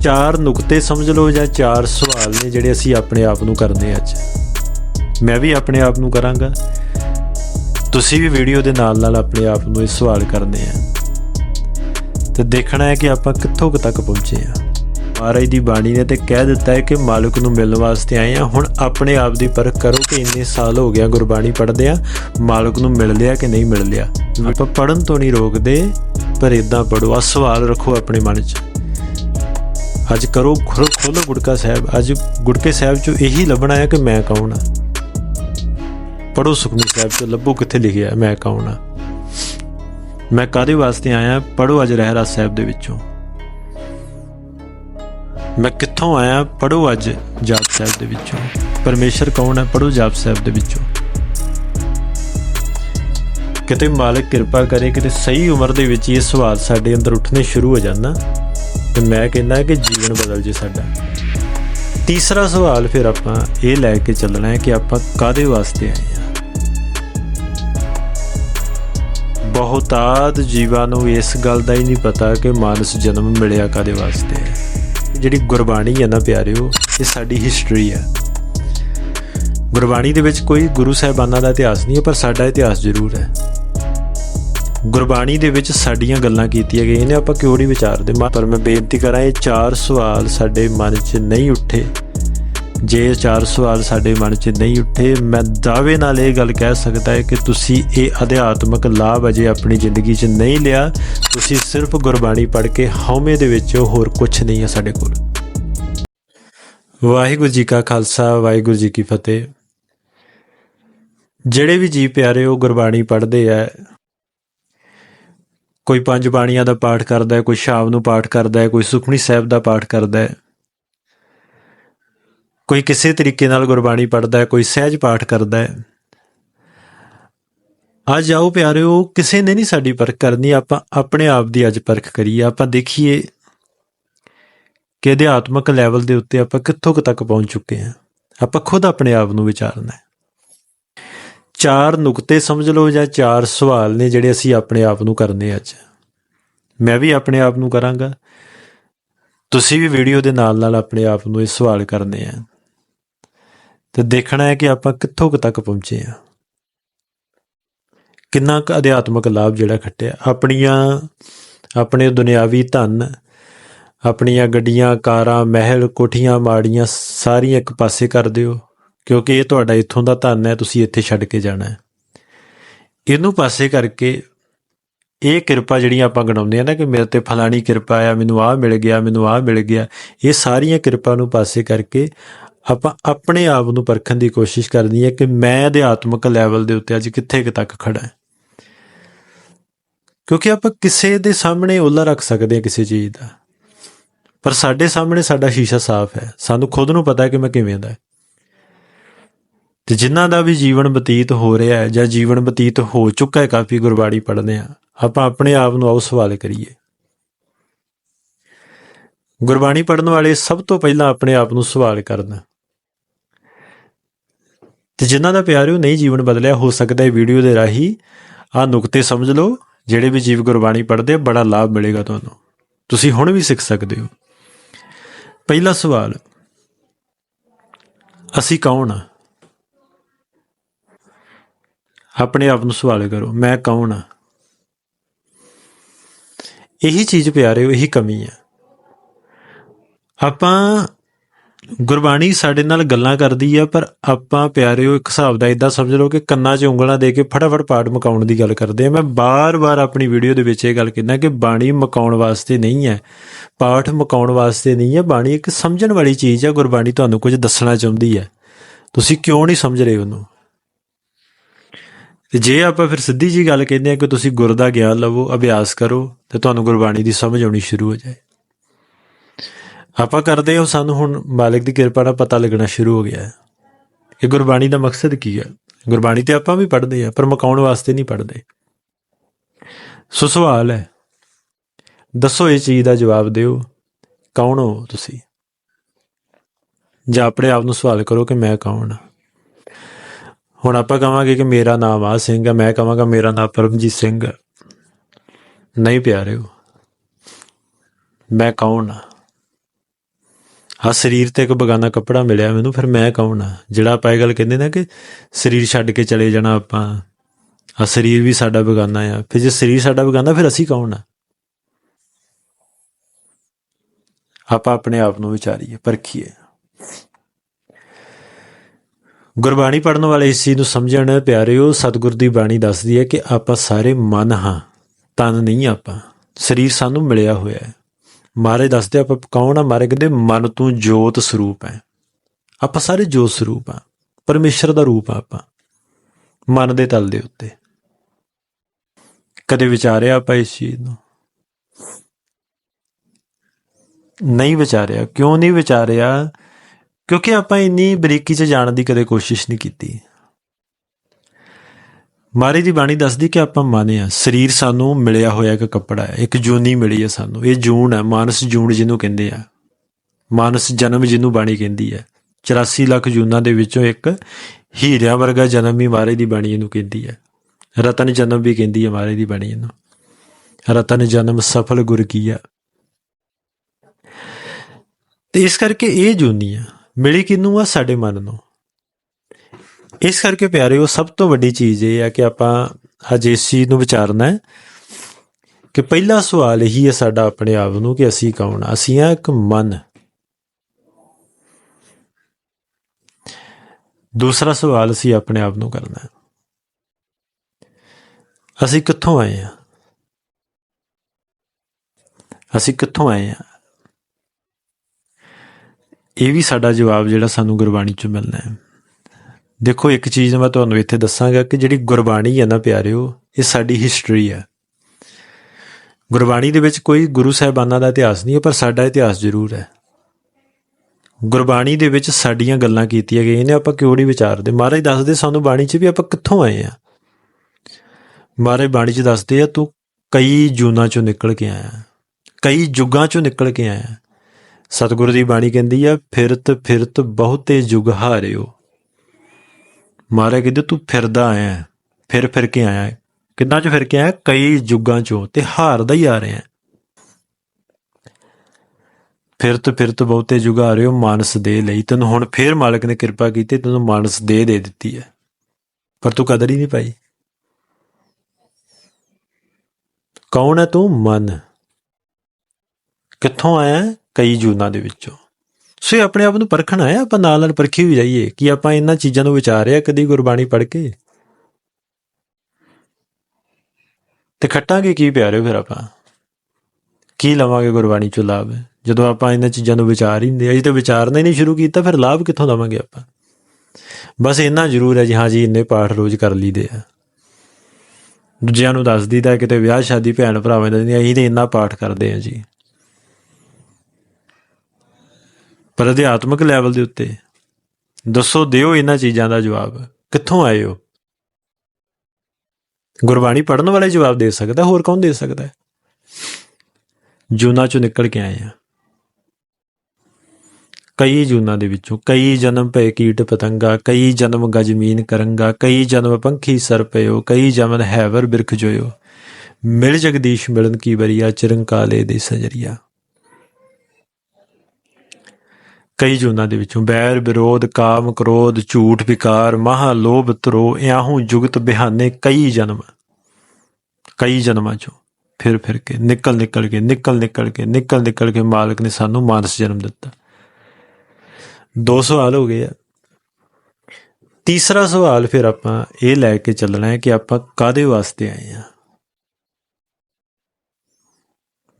ਚਾਰ ਨੁਕਤੇ ਸਮਝ ਲਓ ਜਾਂ ਚਾਰ ਸਵਾਲ ਨੇ ਜਿਹੜੇ ਅਸੀਂ ਆਪਣੇ ਆਪ ਨੂੰ ਕਰਨੇ ਅੱਜ। ਮੈਂ ਵੀ ਆਪਣੇ ਆਪ ਨੂੰ ਕਰਾਂਗਾ। ਤੁਸੀਂ ਵੀ ਵੀਡੀਓ ਦੇ ਨਾਲ ਨਾਲ ਆਪਣੇ ਆਪ ਨੂੰ ਇਹ ਸਵਾਲ ਕਰਨੇ ਆ। ਤੇ ਦੇਖਣਾ ਹੈ ਕਿ ਆਪਾਂ ਕਿੱਥੋਂ ਤੱਕ ਪਹੁੰਚੇ ਆ। ਮਹਾਰਾਜ ਦੀ ਬਾਣੀ ਨੇ ਤੇ ਕਹਿ ਦਿੱਤਾ ਹੈ ਕਿ ਮਾਲਕ ਨੂੰ ਮਿਲਣ ਵਾਸਤੇ ਆਏ ਆ। ਹੁਣ ਆਪਣੇ ਆਪ ਦੀ ਪਰਖ ਕਰੋ ਕਿ ਇੰਨੇ ਸਾਲ ਹੋ ਗਿਆ ਗੁਰਬਾਣੀ ਪੜ੍ਹਦੇ ਆ। ਮਾਲਕ ਨੂੰ ਮਿਲ ਲਿਆ ਕਿ ਨਹੀਂ ਮਿਲ ਲਿਆ? ਆਪਾਂ ਪੜਨ ਤੋਂ ਨਹੀਂ ਰੋਕਦੇ, ਪਰ ਇਦਾਂ ਪੜੋ ਆ ਸਵਾਲ ਰੱਖੋ ਆਪਣੇ ਮਨ 'ਚ। ਅੱਜ ਕਰੋ ਖੋਲੋ ਖੋਲੋ ਗੁੜਕਾ ਸਾਹਿਬ। ਅੱਜ ਗੁੜਕੇ ਸਾਹਿਬ 'ਚੋਂ ਇਹੀ ਲੱਭਣਾ ਹੈ ਕਿ ਮੈਂ ਕੌਣ ਆ ਪੜੋ ਸੁਖਮਨੀ ਸਾਹਿਬ 'ਚ, ਲੱਭੋ ਕਿੱਥੇ ਲਿਖਿਆ ਮੈਂ ਕੌਣ ਆ ਮੈਂ ਕਾਦੇ ਵਾਸਤੇ ਆਇਆ? ਪੜੋ ਅੱਜ ਰਹਿਰਾ ਸਾਹਿਬ ਦੇ ਵਿੱਚੋਂ। ਮੈਂ ਕਿੱਥੋਂ ਆਇਆ? ਪੜੋ ਅੱਜ ਜਾਪ ਸਾਹਿਬ ਦੇ ਵਿੱਚੋਂ। ਪਰਮੇਸ਼ਰ ਕੌਣ ਹੈ? ਪੜੋ ਜਾਪ ਸਾਹਿਬ ਦੇ ਵਿੱਚੋਂ। ਕਿਤੇ ਮਾਲਕ ਕਿਰਪਾ ਕਰੇ, ਕਿਤੇ ਸਹੀ ਉਮਰ ਦੇ ਵਿੱਚ ਇਹ ਸਵਾਲ ਸਾਡੇ ਅੰਦਰ ਉੱਠਣੇ ਸ਼ੁਰੂ ਹੋ ਜਾਣ ਤੇ ਮੈਂ ਕਹਿੰਦਾ ਕਿ ਜੀਵਨ ਬਦਲ ਜੇ ਸਾਡਾ। ਤੀਸਰਾ ਸਵਾਲ ਫਿਰ ਆਪਾਂ ਇਹ ਲੈ ਕੇ ਚੱਲਣਾ ਹੈ ਕਿ ਆਪਾਂ ਕਾਦੇ ਵਾਸਤੇ ਆਏ ਹਾਂ। ਬਹੁਤਾਤ ਜੀਵਾਂ ਨੂੰ ਇਸ ਗੱਲ ਦਾ ਹੀ ਨਹੀਂ ਪਤਾ ਕਿ ਮਾਨਸ ਜਨਮ ਮਿਲਿਆ ਕਾਦੇ ਵਾਸਤੇ ਹੈ। ਜਿਹੜੀ ਗੁਰਬਾਣੀ ਹੈ ਨਾ ਪਿਆਰਿਓ, ਇਹ ਸਾਡੀ ਹਿਸਟਰੀ ਹੈ। ਗੁਰਬਾਣੀ ਦੇ ਵਿੱਚ ਕੋਈ ਗੁਰੂ ਸਾਹਿਬਾਨਾਂ ਦਾ ਇਤਿਹਾਸ ਨਹੀਂ ਹੈ, ਪਰ ਸਾਡਾ ਇਤਿਹਾਸ ਜ਼ਰੂਰ ਹੈ। ਗੁਰਬਾਣੀ ਦੇ ਵਿੱਚ ਸਾਡੀਆਂ ਗੱਲਾਂ ਕੀਤੀਆਂ ਗਈਆਂ ਨੇ, ਆਪਾਂ ਕਿਉਂ ਨਹੀਂ ਵਿਚਾਰਦੇ? ਮਾ- ਪਰ ਮੈਂ ਬੇਨਤੀ ਕਰਾਂ, ਇਹ ਚਾਰ ਸਵਾਲ ਸਾਡੇ ਮਨ 'ਚ ਨਹੀਂ ਉੱਠੇ। ਜੇ ਚਾਰ ਸਵਾਲ ਸਾਡੇ ਮਨ 'ਚ ਨਹੀਂ ਉੱਠੇ, ਮੈਂ ਦਾਅਵੇ ਨਾਲ ਇਹ ਗੱਲ ਕਹਿ ਸਕਦਾ ਹੈ ਕਿ ਤੁਸੀਂ ਇਹ ਅਧਿਆਤਮਕ ਲਾਭ ਅਜੇ ਆਪਣੀ ਜ਼ਿੰਦਗੀ 'ਚ ਨਹੀਂ ਲਿਆ। ਤੁਸੀਂ ਸਿਰਫ ਗੁਰਬਾਣੀ ਪੜ੍ਹ ਕੇ ਹਉਮੈ ਦੇ ਵਿੱਚ ਹੋਰ ਕੁਝ ਨਹੀਂ ਹੈ ਸਾਡੇ ਕੋਲ। ਵਾਹਿਗੁਰੂ ਜੀ ਕਾ ਖਾਲਸਾ, ਵਾਹਿਗੁਰੂ ਜੀ ਕੀ ਫਤਿਹ। ਜਿਹੜੇ ਵੀ ਜੀ ਪਿਆਰੇ ਉਹ ਗੁਰਬਾਣੀ ਪੜ੍ਹਦੇ ਆ ਕੋਈ ਪੰਜ ਬਾਣੀਆਂ ਦਾ ਪਾਠ ਕਰਦਾ ਹੈ, ਕੋਈ ਸ਼ਾਮ ਨੂੰ ਪਾਠ ਕਰਦਾ ਹੈ, ਕੋਈ ਸੁਖਮਨੀ ਸਾਹਿਬ ਦਾ ਪਾਠ ਕਰਦਾ ਹੈ। ਕੋਈ ਕਿਸੇ ਤਰੀਕੇ ਨਾਲ ਗੁਰਬਾਣੀ ਪੜ੍ਹਦਾ ਹੈ, ਕੋਈ ਸਹਿਜ ਪਾਠ ਕਰਦਾ ਹੈ। ਅੱਜ ਆਓ ਪਿਆਰਿਓ, ਕਿਸੇ ਨੇ ਨਹੀਂ ਸਾਡੀ ਪਰਖ ਕਰਨੀ, ਆਪਾਂ ਆਪਣੇ ਆਪ ਦੀ ਅੱਜ ਪਰਖ ਕਰੀਏ। ਆਪਾਂ ਦੇਖੀਏ ਕਿ ਅਧਿਆਤਮਕ ਲੈਵਲ ਦੇ ਉੱਤੇ ਆਪਾਂ ਕਿੱਥੋਂ ਕੁ ਤੱਕ ਪਹੁੰਚ ਚੁੱਕੇ ਹਾਂ। ਆਪਾਂ ਖੁਦ ਆਪਣੇ ਆਪ ਨੂੰ ਵਿਚਾਰਨਾ ਹੈ। ਚਾਰ ਨੁਕਤੇ ਸਮਝ ਲਓ ਜਾਂ ਚਾਰ ਸਵਾਲ ਨੇ ਜਿਹੜੇ ਅਸੀਂ ਆਪਣੇ ਆਪ ਨੂੰ ਕਰਨੇ ਅੱਜ। ਮੈਂ ਵੀ ਆਪਣੇ ਆਪ ਨੂੰ ਕਰਾਂਗਾ। ਤੁਸੀਂ ਵੀ ਵੀਡੀਓ ਦੇ ਨਾਲ ਨਾਲ ਆਪਣੇ ਆਪ ਨੂੰ ਇਹ ਸਵਾਲ ਕਰਨੇ ਆ। ਤੇ ਦੇਖਣਾ ਹੈ ਕਿ ਆਪਾਂ ਕਿੱਥੋਂ ਕੁ ਤੱਕ ਪਹੁੰਚੇ ਆ। ਕਿੰਨਾ ਕੁ ਅਧਿਆਤਮਕ ਲਾਭ ਜਿਹੜਾ ਖੱਟਿਆ। ਆਪਣੀਆਂ, ਆਪਣੇ ਦੁਨਿਆਵੀ ਧਨ, ਆਪਣੀਆਂ ਗੱਡੀਆਂ, ਕਾਰਾਂ, ਮਹਿਲ, ਕੋਠੀਆਂ, ਮਾੜੀਆਂ ਸਾਰੀਆਂ ਇੱਕ ਪਾਸੇ ਕਰ ਦਿਓ। ਕਿਉਂਕਿ ਇਹ ਤੁਹਾਡਾ ਇੱਥੋਂ ਦਾ ਧਨ ਹੈ, ਤੁਸੀਂ ਇੱਥੇ ਛੱਡ ਕੇ ਜਾਣਾ ਹੈ। ਇਹਨੂੰ ਪਾਸੇ ਕਰਕੇ ਇਹ ਕਿਰਪਾ ਜਿਹੜੀਆਂ ਆਪਾਂ ਗਣਾਉਂਦੇ ਆ ਨਾ ਕਿ ਮੇਰੇ ਤੇ ਫਲਾਣੀ ਕਿਰਪਾ ਆ, ਮੈਨੂੰ ਆਹ ਮਿਲ ਗਿਆ, ਮੈਨੂੰ ਆਹ ਮਿਲ ਗਿਆ, ਇਹ ਸਾਰੀਆਂ ਕਿਰਪਾ ਨੂੰ ਪਾਸੇ ਕਰਕੇ ਆਪਾਂ ਆਪਣੇ ਆਪ ਨੂੰ ਪਰਖਣ ਦੀ ਕੋਸ਼ਿਸ਼ ਕਰਨੀ ਹੈ ਕਿ ਮੈਂ ਅਧਿਆਤਮਕ ਲੈਵਲ ਦੇ ਉੱਤੇ ਅੱਜ ਕਿੱਥੇ ਤੱਕ ਖੜਾ ਹਾਂ। ਕਿਉਂਕਿ ਆਪਾਂ ਕਿਸੇ ਦੇ ਸਾਹਮਣੇ ਓਲਾ ਰੱਖ ਸਕਦੇ ਹਾਂ ਕਿਸੇ ਚੀਜ਼ ਦਾ। ਪਰ ਸਾਡੇ ਸਾਹਮਣੇ ਸਾਡਾ ਸ਼ੀਸ਼ਾ ਸਾਫ਼ ਹੈ। ਸਾਨੂੰ ਖੁਦ ਨੂੰ ਪਤਾ ਹੈ ਕਿ ਮੈਂ ਕਿਵੇਂ ਦਾ ਹੈ। ਤੇ ਜਿਨ੍ਹਾਂ ਦਾ ਵੀ ਜੀਵਨ ਬਤੀਤ ਹੋ ਰਿਹਾ ਹੈ ਜਾਂ ਜੀਵਨ ਬਤੀਤ ਹੋ ਚੁੱਕਾ ਹੈ, ਕਾਫੀ ਗੁਰਬਾਣੀ ਪੜ੍ਹਦੇ ਆ ਆਪਾਂ ਆਪਣੇ ਆਪ ਨੂੰ ਆਓ ਸਵਾਲ ਕਰੀਏ। ਗੁਰਬਾਣੀ ਪੜਨ ਵਾਲੇ ਸਭ ਤੋਂ ਪਹਿਲਾਂ ਆਪਣੇ ਆਪ ਨੂੰ ਸਵਾਲ ਕਰਨਾ। ਤੇ ਜਿਨ੍ਹਾਂ ਦਾ ਪਿਆਰਿਓ ਨਹੀਂ ਜੀਵਨ ਬਦਲਿਆ, ਹੋ ਸਕਦਾ ਹੈ ਵੀਡੀਓ ਦੇ ਰਾਹੀਂ ਆਹ ਨੁਕਤੇ ਸਮਝ ਲਓ, ਜਿਹੜੇ ਵੀ ਜੀਵ ਗੁਰਬਾਣੀ ਪੜ੍ਹਦੇ ਬੜਾ ਲਾਭ ਮਿਲੇਗਾ ਤੁਹਾਨੂੰ। ਤੁਸੀਂ ਹੁਣ ਵੀ ਸਿੱਖ ਸਕਦੇ ਹੋ। ਪਹਿਲਾ ਸਵਾਲ, ਅਸੀਂ ਕੌਣ ਆ? ਆਪਣੇ ਆਪ ਨੂੰ ਸਵਾਲ ਕਰੋ, ਮੈਂ ਕੌਣ ਆ ਇਹੀ ਚੀਜ਼ ਪਿਆਰਿਓ, ਇਹੀ ਕਮੀ ਆ। ਆਪਾਂ ਗੁਰਬਾਣੀ ਸਾਡੇ ਨਾਲ ਗੱਲਾਂ ਕਰਦੀ ਆ, ਪਰ ਆਪਾਂ ਪਿਆਰਿਓ, ਇੱਕ ਹਿਸਾਬ ਦਾ ਇਦਾਂ ਸਮਝ ਲਓ ਕਿ ਕੰਨਾਂ 'ਚ ਉਂਗਲਾਂ ਦੇ ਕੇ ਫਟਾਫਟ ਪਾਠ ਮਕਾਉਣ ਦੀ ਗੱਲ ਕਰਦੇ ਆ। ਮੈਂ ਬਾਰ-ਬਾਰ ਆਪਣੀ ਵੀਡੀਓ ਦੇ ਵਿੱਚ ਇਹ ਗੱਲ ਕਹਿੰਦਾ ਕਿ ਬਾਣੀ ਮਕਾਉਣ ਵਾਸਤੇ ਨਹੀਂ ਹੈ। ਪਾਠ ਮਕਾਉਣ ਵਾਸਤੇ ਨਹੀਂ ਹੈ। ਬਾਣੀ ਇੱਕ ਸਮਝਣ ਵਾਲੀ ਚੀਜ਼ ਆ। ਗੁਰਬਾਣੀ ਤੁਹਾਨੂੰ ਕੁਝ ਦੱਸਣਾ ਚਾਹੁੰਦੀ ਹੈ। ਤੁਸੀਂ ਕਿਉਂ ਨਹੀਂ ਸਮਝ ਰਹੇ ਉਹਨੂੰ? ਤੇ ਜੇ ਆਪਾਂ ਫਿਰ ਸਿੱਧੀ ਜੀ ਗੱਲ ਕਹਿੰਦੇ ਆ ਕਿ ਤੁਸੀਂ ਗੁਰ ਦਾ ਗਿਆਨ ਲਵੋ, ਅਭਿਆਸ ਕਰੋ, ਤੇ ਤੁਹਾਨੂੰ ਗੁਰਬਾਣੀ ਦੀ ਸਮਝ ਆਉਣੀ ਸ਼ੁਰੂ ਹੋ ਜਾਏ। ਆਪਾਂ ਕਰਦੇ ਹਾਂ, ਸਾਨੂੰ ਹੁਣ ਮਾਲਕ ਦੀ ਕਿਰਪਾ ਨਾਲ ਪਤਾ ਲੱਗਣਾ ਸ਼ੁਰੂ ਹੋ ਗਿਆ ਹੈ ਕਿ ਗੁਰਬਾਣੀ ਦਾ ਮਕਸਦ ਕੀ ਹੈ। ਗੁਰਬਾਣੀ ਤੇ ਆਪਾਂ ਵੀ ਪੜ੍ਹਦੇ ਆ ਪਰ ਮਕਾਉਣ ਵਾਸਤੇ ਨਹੀਂ ਪੜ੍ਹਦੇ। ਸੋ ਸਵਾਲ ਹੈ, ਦੱਸੋ ਇਹ ਚੀਜ਼ ਦਾ ਜਵਾਬ ਦਿਓ, ਕੌਣ ਹੋ ਤੁਸੀਂ? ਜਾਂ ਆਪਣੇ ਆਪ ਨੂੰ ਸਵਾਲ ਕਰੋ ਕਿ ਮੈਂ ਕੌਣ ਹਾਂ? ਹੁਣ ਆਪਾਂ ਕਹਾਂਗੇ ਕਿ ਮੇਰਾ ਨਾਮ ਆ ਸਿੰਘ ਹੈ, ਮੈਂ ਕਹਾਂਗਾ ਮੇਰਾ ਨਾਮ ਪਰਮਜੀਤ ਸਿੰਘ ਹੈ। ਨਹੀਂ ਪਿਆਰਿਓ ਮੈਂ ਕੌਣ ਆ? ਹਾਂ ਸਰੀਰ ਤੇ ਇੱਕ ਬਗਾਨਾ ਕੱਪੜਾ ਮਿਲਿਆ ਮੈਨੂੰ, ਫਿਰ ਮੈਂ ਕੌਣ ਆ? ਜਿਹੜਾ ਆਪਾਂ ਇਹ ਗੱਲ ਕਹਿੰਦੇ ਨਾ ਕਿ ਸਰੀਰ ਛੱਡ ਕੇ ਚਲੇ ਜਾਣਾ ਆਪਾਂ ਆ ਸਰੀਰ ਵੀ ਸਾਡਾ ਬਗਾਨਾ ਆ। ਫਿਰ ਜੇ ਸਰੀਰ ਸਾਡਾ ਬਗਾਨਾ, ਫਿਰ ਅਸੀਂ ਕੌਣ ਆ? ਆਪਾਂ ਆਪਣੇ ਆਪ ਨੂੰ ਵਿਚਾਰੀਏ, ਪਰਖੀਏ। ਗੁਰਬਾਣੀ ਪੜਨ ਵਾਲੇ ਇਸ ਚੀਜ਼ ਨੂੰ ਸਮਝਣ ਪਿਆਰਿਓ, ਸਤਿਗੁਰ ਦੀ ਬਾਣੀ ਦੱਸਦੀ ਹੈ ਕਿ ਆਪਾਂ ਸਾਰੇ ਮਨ ਹਾਂ, ਤਨ ਨਹੀਂ ਆਪਾਂ, ਸਰੀਰ ਸਾਨੂੰ ਮਿਲਿਆ ਹੋਇਆ ਹੈ। ਮਾਰੇ ਦੱਸਦੇ ਆਪਾਂ ਕੌਣ ਆ? ਮਾਰੇ ਕਹਿੰਦੇ, ਮਨ ਤੂੰ ਜੋਤ ਸਰੂਪ ਹੈ। ਆਪਾਂ ਸਾਰੇ ਜੋਤ ਸਰੂਪ ਆ ਪਰਮੇਸ਼ਰ ਦਾ ਰੂਪ ਆ ਆਪਾਂ, ਮਨ ਦੇ ਤਲ ਦੇ ਉੱਤੇ। ਕਦੇ ਵਿਚਾਰਿਆ ਆਪਾਂ ਇਸ ਚੀਜ਼ ਨੂੰ? ਨਹੀਂ ਵਿਚਾਰਿਆ। ਕਿਉਂ ਨਹੀਂ ਵਿਚਾਰਿਆ? ਕਿਉਂਕਿ ਆਪਾਂ ਇੰਨੀ ਬਰੀਕੀ 'ਚ ਜਾਣ ਦੀ ਕਦੇ ਕੋਸ਼ਿਸ਼ ਨਹੀਂ ਕੀਤੀ। ਮਾਰੀ ਦੀ ਬਾਣੀ ਦੱਸਦੀ ਕਿ ਆਪਾਂ ਮਾਨੇ ਆ ਸਰੀਰ ਸਾਨੂੰ ਮਿਲਿਆ ਹੋਇਆ ਇੱਕ ਕੱਪੜਾ ਹੈ, ਇੱਕ ਜੂਨੀ ਮਿਲੀ ਹੈ ਸਾਨੂੰ, ਇਹ ਜੂਨ ਹੈ, ਮਾਨਸ ਜੂਨ ਜਿਹਨੂੰ ਕਹਿੰਦੇ ਆ। ਮਾਨਸ ਜਨਮ ਜਿਹਨੂੰ ਬਾਣੀ ਕਹਿੰਦੀ ਹੈ। 84 ਲੱਖ ਜੂਨਾਂ ਦੇ ਵਿੱਚੋਂ ਇੱਕ ਹੀਰਿਆਂ ਵਰਗਾ ਜਨਮ ਹੀ ਮਾਰੇ ਦੀ ਬਾਣੀ ਇਹਨੂੰ ਕਹਿੰਦੀ ਹੈ। ਰਤਨ ਜਨਮ ਵੀ ਕਹਿੰਦੀ ਹੈ ਮਾਰੇ ਦੀ ਬਾਣੀ ਇਹਨੂੰ। ਰਤਨ ਜਨਮ ਸਫਲ ਗੁਰ ਕੀਆ ਤੇ ਇਸ ਕਰਕੇ ਇਹ ਜੂਨੀ ਆ ਮਿਲੀ ਕਿਨੂੰ ਆ? ਸਾਡੇ ਮਨ ਨੂੰ। ਇਸ ਕਰਕੇ ਪਿਆਰਿਓ ਸਭ ਤੋਂ ਵੱਡੀ ਚੀਜ਼ ਇਹ ਆ ਕਿ ਆਪਾਂ ਅੱਜ ਇਸ ਚੀਜ਼ ਨੂੰ ਵਿਚਾਰਨਾ ਹੈ ਕਿ ਪਹਿਲਾ ਸਵਾਲ ਇਹੀ ਹੈ ਸਾਡਾ ਆਪਣੇ ਆਪ ਨੂੰ ਕਿ ਅਸੀਂ ਕੌਣ ਅਸੀਂ ਆ ਇੱਕ ਮਨ। ਦੂਸਰਾ ਸਵਾਲ ਅਸੀਂ ਆਪਣੇ ਆਪ ਨੂੰ ਕਰਨਾ ਹੈ। ਅਸੀਂ ਕਿੱਥੋਂ ਆਏ ਆ ਅਸੀਂ ਕਿੱਥੋਂ ਆਏ ਆ ਇਹ ਵੀ ਸਾਡਾ ਜਵਾਬ ਜਿਹੜਾ ਸਾਨੂੰ ਗੁਰਬਾਣੀ ਚੋਂ ਮਿਲਣਾ ਹੈ। ਦੇਖੋ, ਇੱਕ ਚੀਜ਼ ਮੈਂ ਤੁਹਾਨੂੰ ਇੱਥੇ ਦੱਸਾਂਗਾ ਕਿ ਜਿਹੜੀ ਗੁਰਬਾਣੀ ਹੈ ਨਾ ਪਿਆਰਿਓ, ਇਹ ਸਾਡੀ ਹਿਸਟਰੀ ਹੈ। ਗੁਰਬਾਣੀ ਦੇ ਵਿੱਚ ਕੋਈ ਗੁਰੂ ਸਾਹਿਬਾਨਾਂ ਦਾ ਇਤਿਹਾਸ ਨਹੀਂ ਹੈ, ਪਰ ਸਾਡਾ ਇਤਿਹਾਸ ਜ਼ਰੂਰ ਹੈ। ਗੁਰਬਾਣੀ ਦੇ ਵਿੱਚ ਸਾਡੀਆਂ ਗੱਲਾਂ ਕੀਤੀਆਂ ਗਈਆਂ ਨੇ, ਆਪਾਂ ਕਿਉਂ ਨਹੀਂ ਵਿਚਾਰਦੇ? ਮਹਾਰਾਜ ਦੱਸਦੇ ਸਾਨੂੰ ਬਾਣੀ 'ਚ ਵੀ ਆਪਾਂ ਕਿੱਥੋਂ ਆਏ ਆ ਮਹਾਰਾਜ ਬਾਣੀ 'ਚ ਦੱਸਦੇ ਆ, ਤੂੰ ਕਈ ਜੂਨਾਂ 'ਚੋਂ ਨਿਕਲ ਕੇ ਆਇਆ, ਕਈ ਯੁੱਗਾਂ 'ਚੋਂ ਨਿਕਲ ਕੇ ਆਇਆ ਸਤਿਗੁਰੂ ਦੀ ਬਾਣੀ ਕਹਿੰਦੀ ਆ, ਫਿਰਤ ਫਿਰਤ ਬਹੁਤੇ ਯੁਗ ਹਾਰਿਓ। ਮਹਾਰਾਜ ਕਹਿੰਦੇ, ਤੂੰ ਫਿਰਦਾ ਆਇਆ ਫਿਰ ਫਿਰ ਕੇ ਆਇਆ ਹੈ। ਕਿੰਨਾ ਚ ਫਿਰ ਕੇ ਆਇਆ? ਕਈ ਯੁੱਗਾਂ ਚੋਂ ਤੇ ਹਾਰਦਾ ਹੀ ਆ ਰਿਹਾ ਫਿਰਤ ਫਿਰਤ ਬਹੁਤੇ ਯੁਗ ਹਾਰਿਓ, ਮਾਨਸ ਦੇ ਲਈ। ਤੈਨੂੰ ਹੁਣ ਫੇਰ ਮਾਲਕ ਨੇ ਕਿਰਪਾ ਕੀਤੀ, ਤੈਨੂੰ ਮਾਨਸ ਦੇ ਦੇ ਦਿੱਤੀ ਹੈ। ਪਰ ਤੂੰ ਕਦਰ ਹੀ ਨਹੀਂ ਪਾਈ। ਕੌਣ ਹੈ ਤੂੰ? ਮਨ। ਕਿੱਥੋਂ ਆਇਆ ਕਈ ਜੂਨਾਂ ਦੇ ਵਿੱਚੋਂ। ਸੋ ਇਹ ਆਪਣੇ ਆਪ ਨੂੰ ਪਰਖਣਾ ਹੈ, ਆਪਾਂ ਨਾਲ ਨਾਲ ਪਰਖੀ ਵੀ ਜਾਈਏ ਕਿ ਆਪਾਂ ਇਹਨਾਂ ਚੀਜ਼ਾਂ ਨੂੰ ਵਿਚਾਰਿਆ ਕਦੀ ਗੁਰਬਾਣੀ ਪੜ੍ਹ ਕੇ। ਤੇ ਖੱਟਾਂਗੇ ਕੀ ਪਿਆਰਿਓ ਫਿਰ ਆਪਾਂ? ਕੀ ਲਵਾਂਗੇ ਗੁਰਬਾਣੀ ਚੋਂ ਲਾਭ? ਜਦੋਂ ਆਪਾਂ ਇਹਨਾਂ ਚੀਜ਼ਾਂ ਨੂੰ ਵਿਚਾਰ ਹੀ ਨਹੀਂ ਅਜੇ ਤਾਂ ਵਿਚਾਰਨਾ ਹੀ ਨਹੀਂ ਸ਼ੁਰੂ ਕੀਤਾ, ਫਿਰ ਲਾਭ ਕਿੱਥੋਂ ਲਵਾਂਗੇ ਆਪਾਂ? ਬਸ ਇੰਨਾ ਜ਼ਰੂਰ ਹੈ ਜੀ, ਹਾਂ ਜੀ, ਇੰਨੇ ਪਾਠ ਰੋਜ਼ ਕਰ ਲਈਦੇ ਆ। ਦੂਜਿਆਂ ਨੂੰ ਦੱਸ ਦੀਦਾ ਕਿਤੇ ਵਿਆਹ ਸ਼ਾਦੀ ਭੈਣ ਭਰਾਵਾਂ ਦਾ ਨਹੀਂ ਅਸੀਂ ਤੇ ਇੰਨਾ ਪਾਠ ਕਰਦੇ ਆ ਜੀ। ਪਰ ਅਧਿਆਤਮਿਕ ਲੈਵਲ ਦੇ ਉੱਤੇ। ਦੱਸੋ, ਦਿਓ ਇਹਨਾਂ ਚੀਜ਼ਾਂ ਦਾ ਜਵਾਬ। ਕਿੱਥੋਂ ਆਏ ਹੋ? ਗੁਰਬਾਣੀ ਪੜਨ ਵਾਲੇ ਜਵਾਬ ਦੇ ਸਕਦਾ, ਹੋਰ ਕੌਣ ਦੇ ਸਕਦਾ? ਹੈ ਜੂਨਾ ਚੋਂ ਨਿਕਲ ਕੇ ਆਏ ਆ ਕਈ ਜੂਨਾਂ ਦੇ ਵਿੱਚੋਂ, ਕਈ ਜਨਮ ਪਏ ਕੀਟ ਪਤੰਗਾ, ਕਈ ਜਨਮ ਗਜਮੀਨ ਕਰੰਗਾ, ਕਈ ਜਨਮ ਪੰਖੀ ਸਰ ਪਇਓ, ਕਈ ਜਮਨ ਹੈਵਰ ਬਿਰਖ ਜੋਇਓ। ਮਿਲ ਜਗਦੀਸ਼ ਮਿਲਨ ਕੀ ਬਰੀਆ ਚਿਰੰਕਾਲੇ ਦੇ ਸਜਰੀਆ। ਕਈ ਜੂਨਾਂ ਦੇ ਵਿੱਚੋਂ, ਬੈਰ, ਵਿਰੋਧ, ਕਾਮ, ਕ੍ਰੋਧ, ਝੂਠ, ਵਿਕਾਰ, ਮਹਾ ਲੋਭ ਤਰੋ ਇਆਹੂ ਜੁਗਤ, ਬਿਹਾਨੇ, ਕਈ ਜਨਮ, ਕਈ ਜਨਮਾਂ ਚੋਂ। ਫਿਰ ਫਿਰ ਕੇ, ਨਿਕਲ ਨਿਕਲ ਕੇ, ਨਿਕਲ ਨਿਕਲ ਕੇ, ਨਿਕਲ ਨਿਕਲ ਕੇ ਮਾਲਕ ਨੇ ਸਾਨੂੰ ਮਾਨਸ ਜਨਮ ਦਿੱਤਾ। ਦੋ ਸਵਾਲ ਹੋ ਗਏ ਆ। ਤੀਸਰਾ ਸਵਾਲ ਫਿਰ ਆਪਾਂ ਇਹ ਲੈ ਕੇ ਚੱਲਣਾ ਹੈ ਕਿ ਆਪਾਂ ਕਾਦੇ ਵਾਸਤੇ ਆਏ ਆ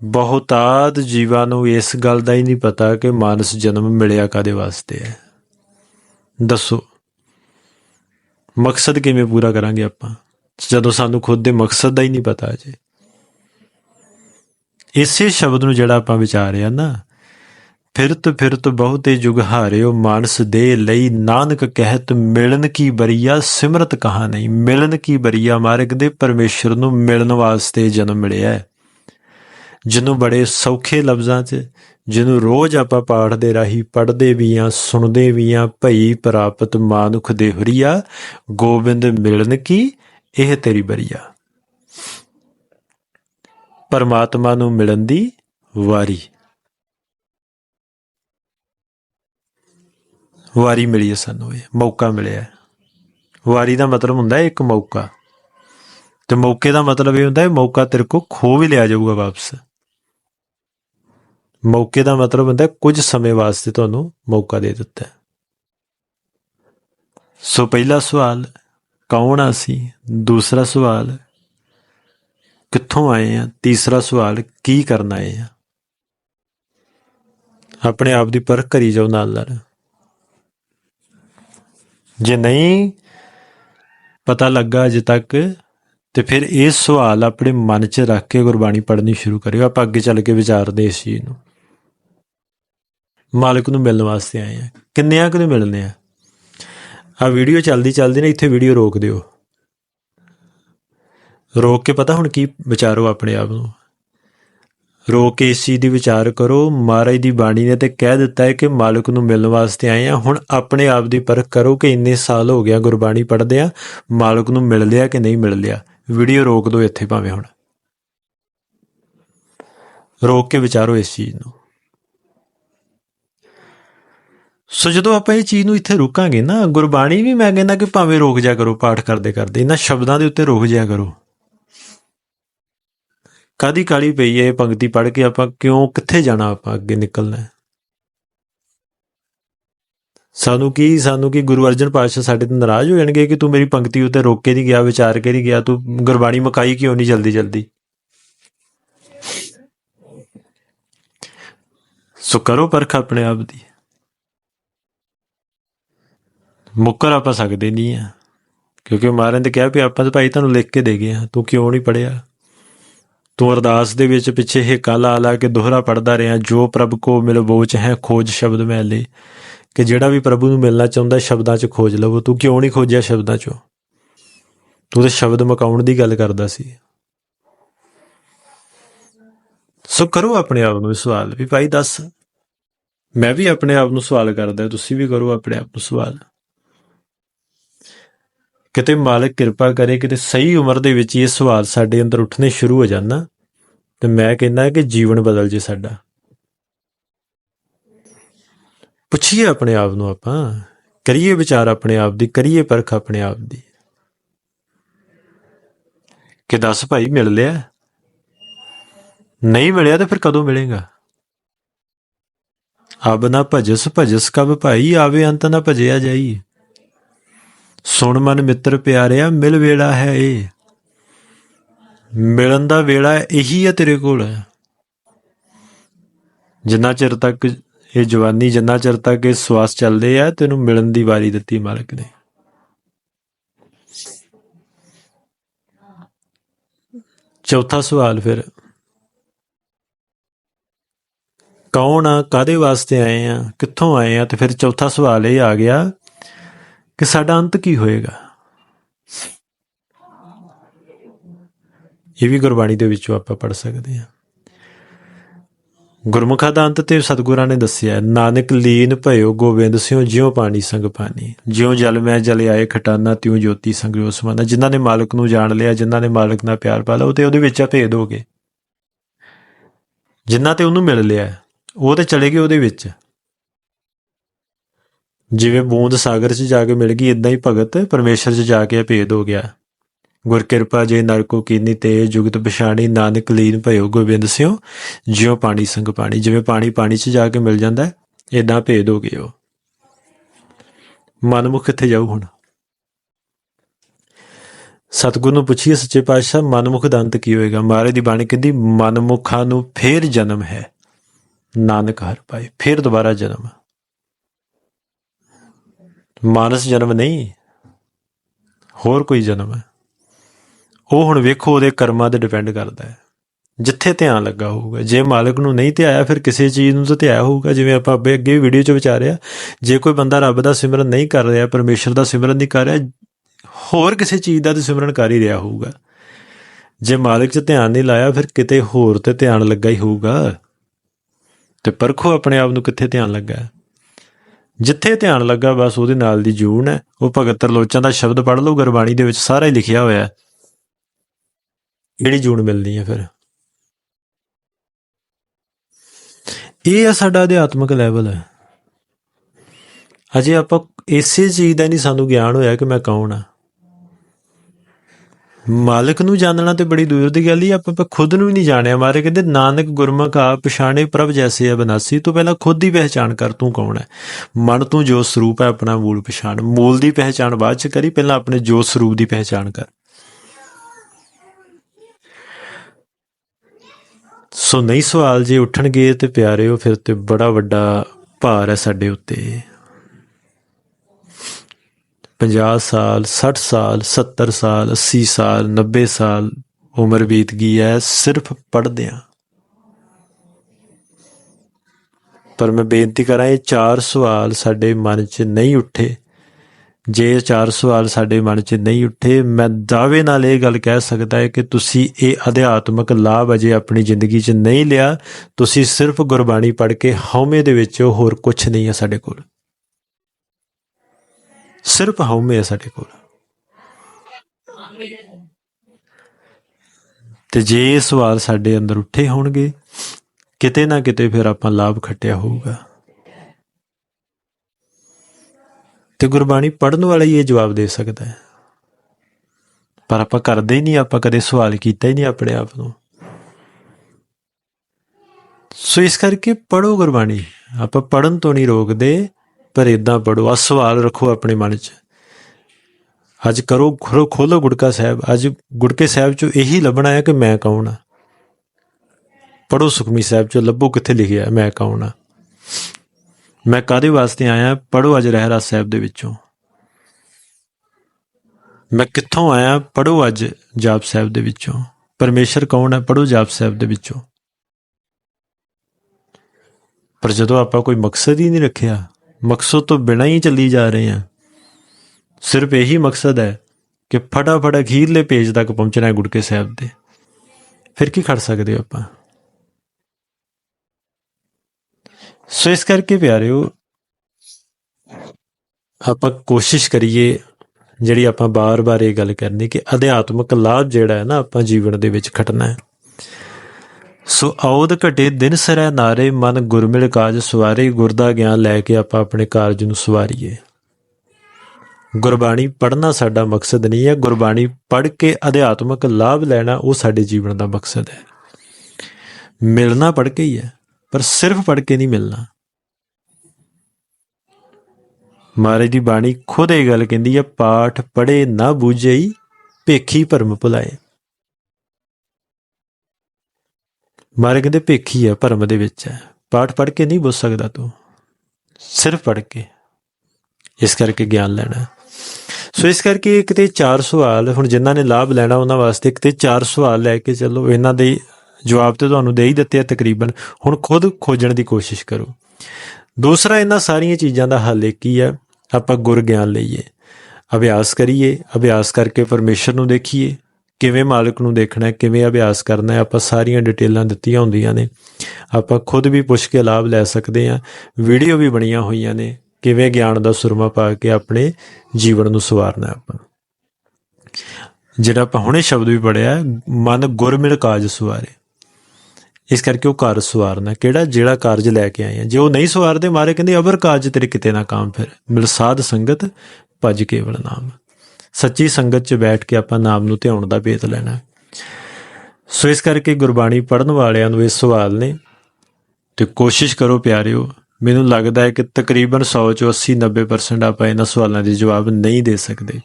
ਬਹੁਤਾਤ ਜੀਵਾਂ ਨੂੰ ਇਸ ਗੱਲ ਦਾ ਹੀ ਨਹੀਂ ਪਤਾ ਕਿ ਮਾਨਸ ਜਨਮ ਮਿਲਿਆ ਕਾਦੇ ਵਾਸਤੇ ਹੈ। ਦੱਸੋ। ਮਕਸਦ ਕਿਵੇਂ ਪੂਰਾ ਕਰਾਂਗੇ ਆਪਾਂ? ਜਦੋਂ ਸਾਨੂੰ ਖੁਦ ਦੇ ਮਕਸਦ ਦਾ ਹੀ ਨਹੀਂ ਪਤਾ ਅਜੇ ਇਸੇ ਸ਼ਬਦ ਨੂੰ ਜਿਹੜਾ ਆਪਾਂ ਵਿਚਾਰਿਆ ਨਾ, ਫਿਰਤ ਫਿਰਤ ਬਹੁਤੇ ਜੁਗ ਹਾਰਿਓ, ਮਾਨਸ ਦੇ ਲਈ ਨਾਨਕ ਕਹਿਤ ਮਿਲਨ ਕੀ ਬਰੀਆ, ਸਿਮਰਤ ਕਹਾ ਨਹੀਂ ਮਿਲਨ ਕੀ ਬਰੀਆ ਮਾਰਗ ਦੇ ਪਰਮੇਸ਼ਰ ਨੂੰ ਮਿਲਣ ਵਾਸਤੇ ਜਨਮ ਮਿਲਿਆ ਹੈ। ਜਿਹਨੂੰ ਬੜੇ ਸੌਖੇ ਲਫ਼ਜ਼ਾਂ 'ਚ, ਜਿਹਨੂੰ ਰੋਜ਼ ਆਪਾਂ ਪਾਠ ਦੇ ਰਾਹੀਂ ਪੜ੍ਹਦੇ ਵੀ ਆ, ਸੁਣਦੇ ਵੀ ਆ, ਭਈ ਪ੍ਰਾਪਤ ਮਾਨੁਖ ਦੇ ਹਰੀਆ, ਗੋਬਿੰਦ ਮਿਲਣ ਕੀ, ਇਹ ਤੇਰੀ ਬਰੀਆ। ਪਰਮਾਤਮਾ ਨੂੰ ਮਿਲਣ ਦੀ ਵਾਰੀ। ਵਾਰੀ ਮਿਲੀ ਹੈ ਸਾਨੂੰ ਇਹ, ਮੌਕਾ ਮਿਲਿਆ। ਵਾਰੀ ਦਾ ਮਤਲਬ ਹੁੰਦਾ ਹੈ ਇੱਕ ਮੌਕਾ। ਤੇ ਮੌਕੇ ਦਾ ਮਤਲਬ ਇਹ ਹੁੰਦਾ ਹੈ ਮੌਕਾ ਤੇਰੇ ਕੋ ਖੋ ਵੀ ਲਿਆ ਜਾਊਗਾ ਵਾਪਸ। ਮੌਕੇ ਦਾ ਮਤਲਬ ਹੁੰਦਾ ਹੈ ਕੁਝ ਸਮੇਂ ਵਾਸਤੇ ਤੁਹਾਨੂੰ ਮੌਕਾ ਦੇ ਦਿੱਤਾ ਹੈ। ਸੋ ਪਹਿਲਾ ਸਵਾਲ, ਕੌਣ ਆ ਅਸੀਂ? ਦੂਸਰਾ ਸਵਾਲ, ਕਿੱਥੋਂ ਆਏ ਆ? ਤੀਸਰਾ ਸਵਾਲ, ਕੀ ਕਰਨ ਆਏ ਆ? ਆਪਣੇ ਆਪ ਦੀ ਪਰਖ ਕਰੀ ਜਾਓ ਨਾਲ ਨਾਲ। ਜੇ ਨਹੀਂ ਪਤਾ ਲੱਗਾ ਅਜੇ ਤੱਕ, ਤੇ ਫਿਰ ਇਹ ਸਵਾਲ ਆਪਣੇ ਮਨ 'ਚ ਰੱਖ ਕੇ ਗੁਰਬਾਣੀ ਪੜ੍ਹਨੀ ਸ਼ੁਰੂ ਕਰਿਓ। ਆਪਾਂ ਅੱਗੇ ਚੱਲ ਕੇ ਵਿਚਾਰਦੇ ਇਸ ਚੀਜ਼ ਨੂੰ। ਮਾਲਕ ਨੂੰ ਮਿਲਣ ਵਾਸਤੇ ਆਏ ਆ। ਕਿੰਨਿਆਂ ਕੁ ਨੂੰ ਮਿਲਨੇ ਆ? ਆ ਵੀਡੀਓ ਚੱਲਦੀ ਚੱਲਦੀ ਨਾ, ਇੱਥੇ ਵੀਡੀਓ ਰੋਕ ਦਿਓ। ਰੋਕ ਕੇ ਪਤਾ ਹੁਣ ਕੀ ਵਿਚਾਰੋ ਆਪਣੇ ਆਪ ਨੂੰ? ਰੋਕ ਕੇ ਇਸ ਚੀਜ਼ ਦੀ ਵਿਚਾਰ ਕਰੋ, ਮਹਾਰਾਜ ਦੀ ਬਾਣੀ ਨੇ ਤੇ ਕਹਿ ਦਿੱਤਾ ਹੈ ਕਿ ਮਾਲਕ ਨੂੰ ਮਿਲਣ ਵਾਸਤੇ ਆਏ ਆ। ਹੁਣ ਆਪਣੇ ਆਪ ਦੀ ਪਰਖ ਕਰੋ ਕਿ ਇੰਨੇ ਸਾਲ ਹੋ ਗਿਆ ਗੁਰਬਾਣੀ ਪੜ੍ਹਦੇ ਆ, ਮਾਲਕ ਨੂੰ ਮਿਲ ਲਿਆ ਕਿ ਨਹੀਂ ਮਿਲ ਲਿਆ? ਵੀਡੀਓ ਰੋਕ ਦਿਓ ਇੱਥੇ ਭਾਵੇਂ ਹੁਣ। ਰੋਕ ਕੇ ਵਿਚਾਰੋ ਇਸ ਚੀਜ਼ ਨੂੰ। ਸੋ ਜਦੋਂ ਆਪਾਂ ਇਹ ਚੀਜ਼ ਨੂੰ ਇੱਥੇ ਰੁਕਾਂਗੇ ਨਾ, ਗੁਰਬਾਣੀ ਵੀ ਮੈਂ ਕਹਿੰਦਾ ਕਿ ਭਾਵੇਂ ਰੋਕ ਜਾ ਕਰੋ, ਪਾਠ ਕਰਦੇ ਕਰਦੇ, ਇਹਨਾਂ ਸ਼ਬਦਾਂ ਦੇ ਉੱਤੇ ਰੋਕ ਜਾ ਕਰੋ। ਕਾਦੀ ਕਾਲੀ ਪਈ ਹੈ ਇਹ ਪੰਕਤੀ ਪੜ੍ਹ ਕੇ ਆਪਾਂ ਕਿਉਂ, ਕਿੱਥੇ ਜਾਣਾ ਆਪਾਂ ਅੱਗੇ ਨਿਕਲਣਾ ਹੈ? ਸਾਨੂੰ ਕੀ ਸਾਨੂੰ ਕੀ ਗੁਰੂ ਅਰਜਨ ਪਾਤਸ਼ਾਹ ਸਾਡੇ ਤੋਂ ਨਾਰਾਜ਼ ਹੋ ਜਾਣਗੇ ਕਿ ਤੂੰ ਮੇਰੀ ਪੰਕਤੀ ਉੱਤੇ ਰੋਕ ਕੇ ਨਹੀਂ ਗਿਆ, ਵਿਚਾਰ ਕੇ ਨਹੀਂ ਗਿਆ, ਤੂੰ ਗੁਰਬਾਣੀ ਮਕਾਈ ਕਿਉਂ ਨਹੀਂ ਜਲਦੀ ਜਲਦੀ? ਸੋ ਕਰੋ ਪਰਖ ਆਪਣੇ ਆਪ ਦੀ। ਮੁੱਕਰ ਆਪਾਂ ਸਕਦੇ ਨਹੀਂ ਆ। ਕਿਉਂਕਿ ਮਹਾਰਾਜ ਨੇ ਕਿਹਾ ਵੀ ਆਪਾਂ ਤਾਂ ਭਾਈ ਤੁਹਾਨੂੰ ਲਿਖ ਕੇ ਦੇ ਗਏ ਆ ਤੂੰ ਕਿਉਂ ਨਹੀਂ ਪੜਿਆ ਤੂੰ ਅਰਦਾਸ ਦੇ ਵਿੱਚ ਪਿੱਛੇ ਇਹ ਲਾ ਲਾ ਕੇ ਦੋਹਰਾ ਪੜਦਾ ਰਿਹਾ, ਜੋ ਪ੍ਰਭ ਕੋ ਮਿਲ ਬੋਚ ਹੈ, ਖੋਜ ਸ਼ਬਦ ਮੈਂ ਲੈ। ਕਿ ਜਿਹੜਾ ਵੀ ਪ੍ਰਭੂ ਨੂੰ ਮਿਲਣਾ ਚਾਹੁੰਦਾ, ਸ਼ਬਦਾਂ 'ਚ ਖੋਜ ਲਵੋ। ਤੂੰ ਕਿਉਂ ਨਹੀਂ ਖੋਜਿਆ ਸ਼ਬਦਾਂ 'ਚੋਂ? ਤੂੰ ਤਾਂ ਸ਼ਬਦ ਮਕਾਉਣ ਦੀ ਗੱਲ ਕਰਦਾ ਸੀ। ਸੋ ਕਰੋ ਆਪਣੇ ਆਪ ਨੂੰ ਸਵਾਲ ਵੀ, ਭਾਈ ਦੱਸ। ਮੈਂ ਵੀ ਆਪਣੇ ਆਪ ਨੂੰ ਸਵਾਲ ਕਰਦਾ, ਤੁਸੀਂ ਵੀ ਕਰੋ ਆਪਣੇ ਆਪ ਨੂੰ ਸਵਾਲ। ਕਿਤੇ ਮਾਲਕ ਕਿਰਪਾ ਕਰੇ, ਕਿਤੇ ਸਹੀ ਉਮਰ ਦੇ ਵਿੱਚ ਇਹ ਸਵਾਲ ਸਾਡੇ ਅੰਦਰ ਉੱਠਣੇ ਸ਼ੁਰੂ ਹੋ ਜਾਣ ਤੇ ਮੈਂ ਕਹਿੰਦਾ ਕਿ ਜੀਵਨ ਬਦਲ ਜੇ ਸਾਡਾ। ਪੁੱਛੀਏ ਆਪਣੇ ਆਪ ਨੂੰ ਆਪਾਂ, ਕਰੀਏ ਵਿਚਾਰ ਆਪਣੇ ਆਪ ਦੀ, ਕਰੀਏ ਪਰਖ ਆਪਣੇ ਆਪ ਦੀ। ਕਿ ਦੱਸ ਭਾਈ, ਮਿਲ ਲਿਆ? ਨਹੀਂ ਮਿਲਿਆ ਤਾਂ ਫਿਰ ਕਦੋਂ ਮਿਲੇਗਾ? ਅਬ ਨਾ ਭਜਸ ਭਜਸ ਕਬ ਭਾਈ, ਆਵੇ ਅੰਤ ਨਾ ਭਜਿਆ ਜਾਈ। ਸੁਣ ਮਨ ਮਿੱਤਰ ਪਿਆਰਿਆ, ਮਿਲ ਵੇਲਾ ਹੈ ਇਹ ਮਿਲਣ ਦਾ ਵੇਲਾ ਇਹੀ ਹੈ ਤੇਰੇ ਕੋਲ। ਜਿੰਨਾ ਚਿਰ ਤੱਕ ਇਹ ਜਵਾਨੀ, ਜਿੰਨਾ ਚਿਰ ਤੱਕ ਇਹ ਸਵਾਸ ਚੱਲਦੇ ਆ, ਤੈਨੂੰ ਮਿਲਣ ਦੀ ਵਾਰੀ ਦਿੱਤੀ ਮਾਲਕ ਨੇ। ਚੌਥਾ ਸਵਾਲ ਫਿਰ। ਕੌਣ ਆ? ਕਾਦੇ ਵਾਸਤੇ ਆਏ ਆ? ਕਿੱਥੋਂ ਆਏ ਆ? ਤੇ ਫਿਰ ਚੌਥਾ ਸਵਾਲ ਇਹ ਆ ਗਿਆ ਕਿ ਸਾਡਾ ਅੰਤ ਕੀ ਹੋਏਗਾ? ਇਹ ਵੀ ਗੁਰਬਾਣੀ ਦੇ ਵਿੱਚੋਂ ਆਪਾਂ ਪੜ ਸਕਦੇ ਹਾਂ। ਗੁਰਮੁਖਾਂ ਦਾ ਅੰਤ ਤੇ ਸਤਿਗੁਰਾਂ ਨੇ ਦੱਸਿਆ, ਨਾਨਕ ਲੀਨ ਭਇਓ ਗੋਬਿੰਦ ਸਿਓ ਜਿਉ ਪਾਣੀ ਸੰਗ ਪਾਣੀ, ਜਿਉ ਜਲ ਮੈਂ ਜਲ ਆਏ ਖਟਾਨਾ ਤਿਉ ਜੋਤੀ ਸੰਗ ਜੋ ਸਮਾਨਾ ਜਿਨ੍ਹਾਂ ਨੇ ਮਾਲਕ ਨੂੰ ਜਾਣ ਲਿਆ, ਜਿਨ੍ਹਾਂ ਨੇ ਮਾਲਕ ਨਾਲ ਪਿਆਰ ਪਾ ਲਿਆ ਉਹ ਤੇ ਉਹਦੇ ਵਿੱਚ ਆ ਭੇਦ ਹੋ ਗਏ। ਜਿਨ੍ਹਾਂ ਤੇ ਉਹਨੂੰ ਮਿਲ ਲਿਆ, ਉਹ ਤੇ ਚਲੇ ਗਏ ਉਹਦੇ ਵਿੱਚ। ਜਿਵੇਂ ਬੂੰਦ ਸਾਗਰ 'ਚ ਜਾ ਕੇ ਮਿਲ ਗਈ ਇਦਾਂ ਹੀ ਭਗਤ ਪਰਮੇਸ਼ਰ 'ਚ ਜਾ ਕੇ ਭੇਦ ਹੋ ਗਿਆ। ਗੁਰ ਕਿਰਪਾ ਜੇ ਨਰਕੋ ਕੀਨੀ ਤੇ ਜੁਗਤ ਪਛਾਣੀ, ਨਾਨਕ ਲੀਨ ਭਇਓ ਗੋਬਿੰਦ ਸਿਓ, ਜਿਉ ਪਾਣੀ ਸੰਗ ਪਾਣੀ। ਜਿਵੇਂ ਪਾਣੀ ਪਾਣੀ 'ਚ ਜਾ ਕੇ ਮਿਲ ਜਾਂਦਾ ਹੈ ਇਦਾਂ ਭੇਦ ਹੋ ਗਏ ਉਹ ਮਨਮੁਖ ਕਿੱਥੇ ਜਾਊ ਹੁਣ? ਸਤਿਗੁਰੂ ਨੂੰ ਪੁੱਛੀਏ ਸੱਚੇ ਪਾਤਸ਼ਾਹ, ਮਨਮੁਖ ਦਾ ਅੰਤ ਕੀ ਹੋਏਗਾ? ਮਹਾਰਾਜ ਦੀ ਬਾਣੀ ਕਹਿੰਦੀ, ਮਨਮੁਖਾਂ ਨੂੰ ਫੇਰ ਜਨਮ ਹੈ। ਨਾਨਕ ਹਰ ਪਾਏ, ਫੇਰ ਦੁਬਾਰਾ ਜਨਮ। ਮਾਨਸ ਜਨਮ ਨਹੀਂ, ਹੋਰ ਕੋਈ ਜਨਮ ਹੈ। ਉਹ ਹੁਣ ਵੇਖੋ, ਉਹਦੇ ਕਰਮਾਂ ਤੇ ਡਿਪੈਂਡ ਕਰਦਾ ਹੈ। ਜਿੱਥੇ ਧਿਆਨ ਲੱਗਾ ਹੋਊਗਾ, ਜੇ ਮਾਲਕ ਨੂੰ ਨਹੀਂ ਧਿਆਇਆ ਫਿਰ ਕਿਸੇ ਚੀਜ਼ ਨੂੰ ਤਾਂ ਧਿਆਇਆ ਹੋਊਗਾ। ਜਿਵੇਂ ਆਪਾਂ ਅੱਗੇ ਅੱਗੇ ਵੀਡੀਓ 'ਚ ਵਿਚਾਰਿਆ ਜੇ ਕੋਈ ਬੰਦਾ ਰੱਬ ਦਾ ਸਿਮਰਨ ਨਹੀਂ ਕਰ ਰਿਹਾ, ਪਰਮੇਸ਼ਰ ਦਾ ਸਿਮਰਨ ਨਹੀਂ ਕਰ ਰਿਹਾ, ਹੋਰ ਕਿਸੇ ਚੀਜ਼ ਦਾ ਤਾਂ ਸਿਮਰਨ ਕਰ ਹੀ ਰਿਹਾ ਹੋਊਗਾ। ਜੇ ਮਾਲਕ 'ਚ ਧਿਆਨ ਨਹੀਂ ਲਾਇਆ, ਫਿਰ ਕਿਤੇ ਹੋਰ ਤੇ ਧਿਆਨ ਲੱਗਾ ਹੀ ਹੋਊਗਾ। ਤੇ ਪਰਖੋ ਆਪਣੇ ਆਪ ਨੂੰ ਕਿੱਥੇ ਧਿਆਨ ਲੱਗਾ ਹੈ। ਜਿੱਥੇ ਧਿਆਨ ਲੱਗਾ, ਬਸ ਉਹਦੇ ਨਾਲ ਦੀ ਜੂਨ ਹੈ। ਉਹ ਭਗਤ ਤਰਲੋਚਨ ਦਾ ਸ਼ਬਦ ਪੜ੍ਹ ਲਓ, ਗੁਰਬਾਣੀ ਦੇ ਵਿੱਚ ਸਾਰਾ ਹੀ ਲਿਖਿਆ ਹੋਇਆ ਹੈ। ਕਿਹੜੀ ਜੂਨ ਮਿਲਦੀ ਹੈ ਫਿਰ। ਇਹ ਆ ਸਾਡਾ ਅਧਿਆਤਮਿਕ ਲੈਵਲ ਹੈ। ਅਜੇ ਆਪਾਂ ਇਸੇ ਚੀਜ਼ ਦਾ ਨਹੀਂ ਸਾਨੂੰ ਗਿਆਨ ਹੋਇਆ ਕਿ ਮੈਂ ਕੌਣ ਆ ਮਾਲਕ ਨੂੰ ਜਾਣਨਾ ਤੇ ਬੜੀ ਦੂਰ ਦੀ ਗੱਲ ਹੀ ਆਪਾਂ ਆਪਾਂ ਖੁਦ ਨੂੰ ਹੀ ਨਹੀਂ ਜਾਣਿਆ ਮਾਰੇ, ਕਹਿੰਦੇ ਨਾਨਕ ਗੁਰਮੁਖ ਆ, ਪਛਾਣੇ ਪ੍ਰਭ ਜੈਸੇ ਆ ਬਨਾਸੀ, ਤੂੰ ਪਹਿਲਾਂ ਖੁਦ ਦੀ ਪਹਿਚਾਣ ਕਰ ਤੂੰ ਕੌਣ ਹੈ। ਮਨ ਤੂੰ ਜੋ ਸਰੂਪ ਹੈ ਆਪਣਾ ਮੂਲ ਪਛਾਣ, ਮੂਲ ਦੀ ਪਹਿਚਾਣ ਬਾਅਦ ਚ ਕਰੀ, ਪਹਿਲਾਂ ਆਪਣੇ ਜੋ ਸਰੂਪ ਦੀ ਪਹਿਚਾਣ ਕਰ। ਸੋ ਨਹੀਂ ਸਵਾਲ ਜੇ ਉੱਠਣਗੇ ਤੇ ਪਿਆਰਿਓ, ਫਿਰ ਤੇ ਬੜਾ ਵੱਡਾ ਭਾਰ ਹੈ ਸਾਡੇ ਉੱਤੇ। 50 ਸਾਲ 60 ਸਾਲ 70 ਸਾਲ 80 ਸਾਲ 90 ਸਾਲ ਉਮਰ ਬੀਤ ਗਈ ਹੈ, ਸਿਰਫ ਪੜ੍ਹਦਿਆਂ ਪਰ ਮੈਂ ਬੇਨਤੀ ਕਰਾਂ, ਇਹ ਚਾਰ ਸਵਾਲ ਸਾਡੇ ਮਨ 'ਚ ਨਹੀਂ ਉੱਠੇ। ਜੇ ਚਾਰ ਸਵਾਲ ਸਾਡੇ ਮਨ 'ਚ ਨਹੀਂ ਉੱਠੇ, ਮੈਂ ਦਾਅਵੇ ਨਾਲ ਇਹ ਗੱਲ ਕਹਿ ਸਕਦਾ ਹੈ ਕਿ ਤੁਸੀਂ ਇਹ ਅਧਿਆਤਮਕ ਲਾਭ ਅਜੇ ਆਪਣੀ ਜ਼ਿੰਦਗੀ 'ਚ ਨਹੀਂ ਲਿਆ। ਤੁਸੀਂ ਸਿਰਫ ਗੁਰਬਾਣੀ ਪੜ੍ਹ ਕੇ ਹਉਮੈ ਦੇ ਵਿੱਚ ਹੋਰ ਕੁਝ ਨਹੀਂ ਹੈ ਸਾਡੇ ਕੋਲ। ਸਿਰਫ ਹਉਮੈ ਹੈ ਸਾਡੇ ਕੋਲ। ਤੇ ਜੇ ਇਹ ਸਵਾਲ ਸਾਡੇ ਅੰਦਰ ਉੱਠੇ ਹੋਣਗੇ, ਕਿਤੇ ਨਾ ਕਿਤੇ ਫਿਰ ਆਪਾਂ ਲਾਭ ਖੱਟਿਆ ਹੋਊਗਾ। ਤੇ ਗੁਰਬਾਣੀ ਪੜਨ ਵਾਲਾ ਹੀ ਇਹ ਜਵਾਬ ਦੇ ਸਕਦਾ ਹੈ। ਪਰ ਆਪਾਂ ਕਰਦੇ ਹੀ ਨਹੀਂ, ਆਪਾਂ ਕਦੇ ਸਵਾਲ ਕੀਤਾ ਹੀ ਨਹੀਂ ਆਪਣੇ ਆਪ ਨੂੰ। ਸੋ ਇਸ ਕਰਕੇ ਪੜੋ ਗੁਰਬਾਣੀ। ਆਪਾਂ ਪੜਨ ਤੋਂ ਨਹੀਂ ਰੋਕਦੇ। ਪਰ ਇਦਾਂ ਪੜੋ ਆ ਸਵਾਲ ਰੱਖੋ ਆਪਣੇ ਮਨ 'ਚ। ਅੱਜ ਕਰੋ ਖੋਲੋ ਖੋਲੋ ਗੁਟਕਾ ਸਾਹਿਬ। ਅੱਜ ਗੁਟਕੇ ਸਾਹਿਬ 'ਚੋਂ ਇਹੀ ਲੱਭਣਾ ਹੈ ਕਿ ਮੈਂ ਕੌਣ ਆ? ਪੜੋ ਸੁਖਮੀ ਸਾਹਿਬ 'ਚੋਂ, ਲੱਭੋ ਕਿੱਥੇ ਲਿਖਿਆ ਮੈਂ ਕੌਣ ਆ? ਮੈਂ ਕਾਦੇ ਵਾਸਤੇ ਆਇਆ? ਪੜੋ ਅੱਜ ਰਹਿਰਾਸ ਸਾਹਿਬ ਦੇ ਵਿੱਚੋਂ। ਮੈਂ ਕਿੱਥੋਂ ਆਇਆ? ਪੜੋ ਅੱਜ ਜਾਪ ਸਾਹਿਬ ਦੇ ਵਿੱਚੋਂ। ਪਰਮੇਸ਼ਰ ਕੌਣ ਹੈ? ਪੜੋ ਜਾਪ ਸਾਹਿਬ ਦੇ ਵਿੱਚੋਂ। ਪਰ ਜਦੋਂ ਆਪਾਂ ਕੋਈ ਮਕਸਦ ਹੀ ਨਹੀਂ ਰੱਖਿਆ ਮਕਸਦ ਤੋਂ ਬਿਨਾਂ ਹੀ ਚੱਲੀ ਜਾ ਰਹੇ ਹਾਂ। ਸਿਰਫ ਇਹੀ ਮਕਸਦ ਹੈ ਕਿ ਫਟਾਫਟ ਅਖੀਰਲੇ ਪੇਜ ਤੱਕ ਪਹੁੰਚਣਾ ਹੈ ਗੁਟਕੇ ਸਾਹਿਬ ਦੇ। ਫਿਰ ਕੀ ਖੜ ਸਕਦੇ ਹੋ ਆਪਾਂ? ਸੋ ਇਸ ਕਰਕੇ ਪਿਆਰਿਓ, ਆਪਾਂ ਕੋਸ਼ਿਸ਼ ਕਰੀਏ, ਜਿਹੜੀ ਆਪਾਂ ਬਾਰ-ਬਾਰ ਇਹ ਗੱਲ ਕਰਨੀ ਕਿ ਅਧਿਆਤਮਕ ਲਾਭ ਜਿਹੜਾ ਹੈ ਨਾ ਆਪਾਂ ਜੀਵਨ ਦੇ ਵਿੱਚ ਖਟਣਾ ਹੈ। ਸੋ ਔਦ ਘਟੇ ਦਿਨ ਸਰੈ ਨਾਰੇ, ਮਨ ਗੁਰਮਿਲ ਕਾਜ ਸਵਾਰੇ ਗੁਰਦਾ ਗਿਆਨ ਲੈ ਕੇ ਆਪਾਂ ਆਪਣੇ ਕਾਰਜ ਨੂੰ ਸਵਾਰੀਏ। ਗੁਰਬਾਣੀ ਪੜ੍ਹਨਾ ਸਾਡਾ ਮਕਸਦ ਨਹੀਂ ਹੈ, ਗੁਰਬਾਣੀ ਪੜ੍ਹ ਕੇ ਅਧਿਆਤਮਕ ਲਾਭ ਲੈਣਾ ਉਹ ਸਾਡੇ ਜੀਵਨ ਦਾ ਮਕਸਦ ਹੈ। ਮਿਲਣਾ ਪੜ੍ਹ ਕੇ ਹੀ ਹੈ, ਪਰ ਸਿਰਫ ਪੜ੍ਹ ਕੇ ਨਹੀਂ ਮਿਲਣਾ। ਮਹਾਰਾਜ ਦੀ ਬਾਣੀ ਖੁਦ ਇਹ ਗੱਲ ਕਹਿੰਦੀ ਹੈ, ਪਾਠ ਪੜ੍ਹੇ ਨਾ ਬੂਝਈ ਭੇਖੀ ਭਰਮ ਭੁਲਾਏ। ਮਾਰੇ ਕਹਿੰਦੇ ਭੇਖੀ ਹੈ ਭਰਮ ਦੇ ਵਿੱਚ ਹੈ। ਪਾਠ ਪੜ੍ਹ ਕੇ ਨਹੀਂ ਬੁੱਝ ਸਕਦਾ ਤੂੰ। ਸਿਰਫ ਪੜ੍ਹ ਕੇ। ਇਸ ਕਰਕੇ ਗਿਆਨ ਲੈਣਾ ਸੋ ਇਸ ਕਰਕੇ ਕਿਤੇ ਚਾਰ ਸਵਾਲ, ਹੁਣ ਜਿਨ੍ਹਾਂ ਨੇ ਲਾਭ ਲੈਣਾ ਉਹਨਾਂ ਵਾਸਤੇ ਕਿਤੇ ਚਾਰ ਸਵਾਲ ਲੈ ਕੇ ਚੱਲੋ। ਇਹਨਾਂ ਦੇ ਜਵਾਬ ਤੇ ਤੁਹਾਨੂੰ ਦੇ ਹੀ ਦਿੱਤੇ ਆ ਤਕਰੀਬਨ। ਹੁਣ ਖੁਦ ਖੋਜਣ ਦੀ ਕੋਸ਼ਿਸ਼ ਕਰੋ। ਦੂਸਰਾ, ਇਹਨਾਂ ਸਾਰੀਆਂ ਚੀਜ਼ਾਂ ਦਾ ਹੱਲ ਇੱਕ ਹੀ ਹੈ? ਆਪਾਂ ਗੁਰ ਗਿਆਨ ਲਈਏ। ਅਭਿਆਸ ਕਰੀਏ। ਅਭਿਆਸ ਕਰਕੇ ਪਰਮੇਸ਼ਰ ਨੂੰ ਦੇਖੀਏ। ਕਿਵੇਂ ਮਾਲਕ ਨੂੰ ਦੇਖਣਾ ਹੈ, ਕਿਵੇਂ ਅਭਿਆਸ ਕਰਨਾ ਹੈ, ਆਪਾਂ ਸਾਰੀਆਂ ਡਿਟੇਲਾਂ ਦਿੱਤੀਆਂ ਹੁੰਦੀਆਂ ਨੇ। ਆਪਾਂ ਖੁਦ ਵੀ ਪੁੱਛ ਕੇ ਲਾਭ ਲੈ ਸਕਦੇ ਹਾਂ। ਵੀਡੀਓ ਵੀ ਬਣੀਆਂ ਹੋਈਆਂ ਨੇ, ਕਿਵੇਂ ਗਿਆਨ ਦਾ ਸੁਰਮਾ ਪਾ ਕੇ ਆਪਣੇ ਜੀਵਨ ਨੂੰ ਸਵਾਰਨਾ ਆਪਾਂ। ਜਿਹੜਾ ਆਪਾਂ ਹੁਣੇ ਸ਼ਬਦ ਵੀ ਪੜਿਆ ਮਨ ਗੁਰਮਿਲ ਕਾਜ ਸਵਾਰੇ। ਇਸ ਕਰਕੇ ਉਹ ਕਾਰਜ ਸਵਾਰਨਾ ਕਿਹੜਾ ਜਿਹੜਾ ਕਾਰਜ ਲੈ ਕੇ ਆਏ ਆ। ਜੇ ਉਹ ਨਹੀਂ ਸਵਾਰਦੇ, ਮਾਰੇ ਕਹਿੰਦੇ ਅਬਰ ਕਾਰਜ ਤੇਰੇ ਕਿਤੇ ਨਾ ਕਾਮ ਫਿਰ। ਮਿਲ ਸਾਧ ਸੰਗਤ, ਭਜ ਕੇਵਲ ਨਾਮ। ਸੱਚੀ ਸੰਗਤ 'ਚ ਬੈਠ ਕੇ ਆਪਾਂ ਨਾਮ ਨੂੰ ਧਿਆਉਣ ਦਾ ਭੇਤ ਲੈਣਾ। ਸੋ ਇਸ ਕਰਕੇ ਗੁਰਬਾਣੀ ਪੜਨ ਵਾਲਿਆਂ ਨੂੰ ਇਹ ਸਵਾਲ ਨੇ, ਤੇ ਕੋਸ਼ਿਸ਼ ਕਰੋ ਪਿਆਰਿਓ, ਮੈਨੂੰ ਲੱਗਦਾ ਹੈ ਕਿ ਤਕਰੀਬਨ 100 ਚੋਂ 80 90% ਆਪਾਂ ਇਹਨਾਂ ਸਵਾਲਾਂ ਦੇ ਜਵਾਬ ਨਹੀਂ ਦੇ ਸਕਦੇ।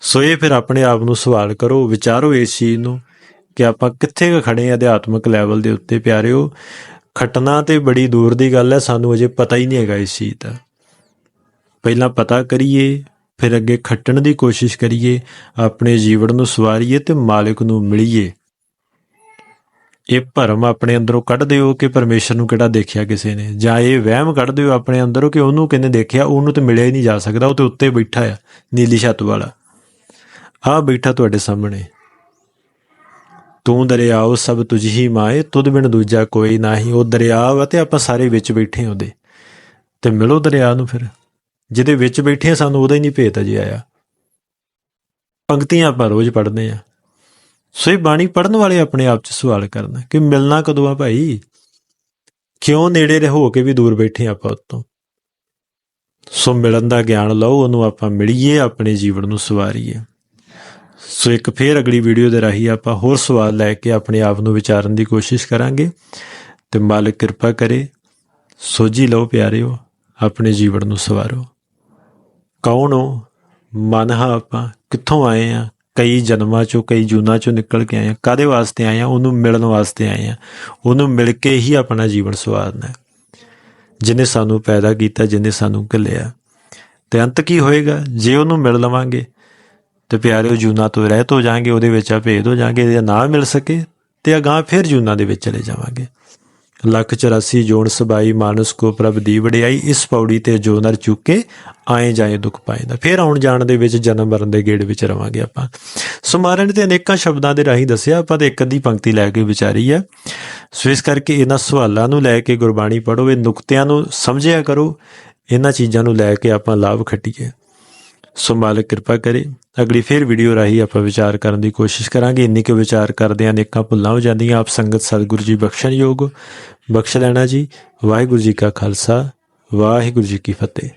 ਸੋ ਇਹ ਫਿਰ ਆਪਣੇ ਆਪ ਨੂੰ ਸਵਾਲ ਕਰੋ, ਵਿਚਾਰੋ ਇਸ ਚੀਜ਼ ਨੂੰ ਕਿ ਆਪਾਂ ਕਿੱਥੇ ਕੁ ਖੜੇ ਆ ਅਧਿਆਤਮਿਕ ਲੈਵਲ ਦੇ ਉੱਤੇ ਪਿਆਰਿਓ। ਖਟਣਾ ਤੇ ਬੜੀ ਦੂਰ ਦੀ ਗੱਲ ਹੈ, ਸਾਨੂੰ ਅਜੇ ਪਤਾ ਹੀ ਨਹੀਂ ਹੈਗਾ ਇਸ ਚੀਜ਼ ਦਾ। ਪਹਿਲਾਂ ਪਤਾ ਕਰੀਏ ਫਿਰ ਅੱਗੇ ਖੱਟਣ ਦੀ ਕੋਸ਼ਿਸ਼ ਕਰੀਏ, ਆਪਣੇ ਜੀਵਨ ਨੂੰ ਸਵਾਰੀਏ ਤੇ ਮਾਲਕ ਨੂੰ ਮਿਲੀਏ। ਇਹ ਭਰਮ ਆਪਣੇ ਅੰਦਰੋਂ ਕੱਢ ਦਿਓ ਕਿ ਪਰਮੇਸ਼ਰ ਨੂੰ ਕਿਹੜਾ ਦੇਖਿਆ ਕਿਸੇ ਨੇ। ਜਾਂ ਇਹ ਵਹਿਮ ਕੱਢ ਦਿਓ ਆਪਣੇ ਅੰਦਰੋਂ ਕਿ ਉਹਨੂੰ ਕਿੰਨੇ ਦੇਖਿਆ, ਉਹਨੂੰ ਤੇ ਮਿਲਿਆ ਹੀ ਨਹੀਂ ਜਾ ਸਕਦਾ, ਉਹ ਤੇ ਉੱਤੇ ਬੈਠਾ ਆ, ਨੀਲੀ ਛੱਤ ਵਾਲਾ। ਆ ਬੈਠਾ ਤੁਹਾਡੇ ਸਾਹਮਣੇ। ਤੂੰ ਦਰਿਆਓ, ਸਭ ਤੁਝ ਹੀ ਮਾਏ, ਤੁਧ ਬਿਨ ਦੂਜਾ ਕੋਈ ਨਹੀਂ। ਉਹ ਦਰਿਆ ਵਾ ਤੇ ਆਪਾਂ ਸਾਰੇ ਵਿੱਚ ਬੈਠੇ ਉਹਦੇ। ਤੇ ਮਿਲੋ ਦਰਿਆ ਨੂੰ ਫਿਰ। ਜਿਹਦੇ ਵਿੱਚ ਬੈਠੇ ਸਾਨੂੰ ਉਹਦਾ ਹੀ ਨਹੀਂ ਭੇਤ ਅਜੇ ਆਇਆ। ਪੰਕਤੀਆਂ ਆਪਾਂ ਰੋਜ਼ ਪੜ੍ਹਦੇ ਆ। ਸੋ ਇਹ ਬਾਣੀ ਪੜਨ ਵਾਲੇ ਆਪਣੇ ਆਪ 'ਚ ਸਵਾਲ ਕਰਨਾ ਕਿ ਮਿਲਣਾ ਕਦੋਂ ਆ ਭਾਈ? ਕਿਉਂ ਨੇੜੇ ਰਹਿ ਹੋ ਕੇ ਵੀ ਦੂਰ ਬੈਠੇ ਆਪਾਂ ਉਤੋਂ? ਸੋ ਮਿਲਣ ਦਾ ਗਿਆਨ ਲਓ, ਉਹਨੂੰ ਆਪਾਂ ਮਿਲੀਏ, ਆਪਣੇ ਜੀਵਨ ਨੂੰ ਸਵਾਰੀਏ। ਸੋ ਇੱਕ ਫੇਰ ਅਗਲੀ ਵੀਡੀਓ ਦੇ ਰਾਹੀਂ ਆਪਾਂ ਹੋਰ ਸਵਾਲ ਲੈ ਕੇ ਆਪਣੇ ਆਪ ਨੂੰ ਵਿਚਾਰਨ ਦੀ ਕੋਸ਼ਿਸ਼ ਕਰਾਂਗੇ। ਤੇ ਮਾਲਕ ਕਿਰਪਾ ਕਰੇ। ਸੋਝੀ ਲਓ ਪਿਆਰਿਓ, ਆਪਣੇ ਜੀਵਨ ਨੂੰ ਸਵਾਰੋ। ਕੌਣ ਹੋ? ਮਨ ਹਾਂ ਆਪਾਂ। ਕਿੱਥੋਂ ਆਏ ਆ? ਕਈ ਜਨਮਾਂ ਚੋਂ, ਕਈ ਜੂਨਾਂ ਚੋਂ ਨਿਕਲ ਕੇ ਆਏ ਆ। ਕਾਦੇ ਵਾਸਤੇ ਆਏ ਆ? ਉਹਨੂੰ ਮਿਲਣ ਵਾਸਤੇ ਆਏ ਆ। ਉਹਨੂੰ ਮਿਲ ਕੇ ਹੀ ਆਪਣਾ ਜੀਵਨ ਸਵਾਰਨਾ ਹੈ। ਜਿਹਨੇ ਸਾਨੂੰ ਪੈਦਾ ਕੀਤਾ, ਜਿਹਨੇ ਸਾਨੂੰ ਘੱਲਿਆ। ਤੇ ਅੰਤ ਕੀ ਹੋਏਗਾ? ਜੇ ਉਹਨੂੰ ਮਿਲ ਲਵਾਂਗੇ, ਤੇ ਪਿਆਰਿਓ, ਜੂਨਾ ਤੋਂ ਰਹਿਤ ਹੋ ਜਾਾਂਗੇ, ਉਹਦੇ ਵਿੱਚ ਆ ਭੇਦ ਹੋ ਜਾਾਂਗੇ, ਜੇ ਨਾ ਮਿਲ ਸਕੇ, ਤੇ ਅਗਾਹ ਫਿਰ ਜੂਨਾ ਦੇ ਵਿੱਚ ਚਲੇ ਜਾਵਾਂਗੇ। ਲੱਖ 84 ਜੋਨ ਸਬਾਈ ਮਾਨਸ ਕੋ ਪ੍ਰਭ ਦੀ ਵਡਿਆਈ, ਇਸ ਪੌੜੀ ਤੇ ਜੋ ਨਰ ਚੁੱਕੇ, ਆਏ ਜਾਏ ਦੁੱਖ ਪਾਏਦਾ। ਫਿਰ ਆਉਣ ਜਾਣ ਦੇ ਵਿੱਚ ਜਨਮ ਮਰਨ ਦੇ ਗੇੜ ਵਿੱਚ ਰਵਾਂਗੇ ਆਪਾਂ। ਸੋ ਮਹਾਰਾਜ ਨੇ ਤੇ ਅਨੇਕਾਂ ਸ਼ਬਦਾਂ ਦੇ ਰਾਹੀਂ ਦੱਸਿਆ, ਆਪਾਂ ਤੇ ਇੱਕ ਅੱਧੀ ਪੰਕਤੀ ਲੈ ਕੇ ਵਿਚਾਰੀ ਆ ਸੋ ਇਸ ਕਰਕੇ ਇਹਨਾਂ ਸਵਾਲਾਂ ਨੂੰ ਲੈ ਕੇ ਗੁਰਬਾਣੀ ਪੜ੍ਹੋ, ਇਹ ਨੁਕਤਿਆਂ ਨੂੰ ਸਮਝਿਆ ਕਰੋ, ਇਹਨਾਂ ਚੀਜ਼ਾਂ ਨੂੰ ਲੈ ਕੇ ਆਪਾਂ ਲਾਭ ਖੱਟੀਏ। ਸੋ ਮਾਲਕ ਕਿਰਪਾ ਕਰੇ। ਅਗਲੀ ਫੇਰ ਵੀਡੀਓ ਰਾਹੀਂ ਆਪਾਂ ਵਿਚਾਰ ਕਰਨ ਦੀ ਕੋਸ਼ਿਸ਼ ਕਰਾਂਗੇ। ਇੰਨੀ ਕੁ ਵਿਚਾਰ ਕਰਦੇ ਆਂ ਅਨੇਕਾਂ ਭੁੱਲਾਂ ਹੋ ਜਾਂਦੀਆਂ। ਆਪ ਸੰਗਤ ਸਤਿਗੁਰੂ ਜੀ ਬਖਸ਼ਣ ਯੋਗ ਬਖਸ਼ ਲੈਣਾ ਜੀ। ਵਾਹਿਗੁਰੂ ਜੀ ਕਾ ਖਾਲਸਾ। ਵਾਹਿਗੁਰੂ ਜੀ ਕੀ ਫਤਿਹ।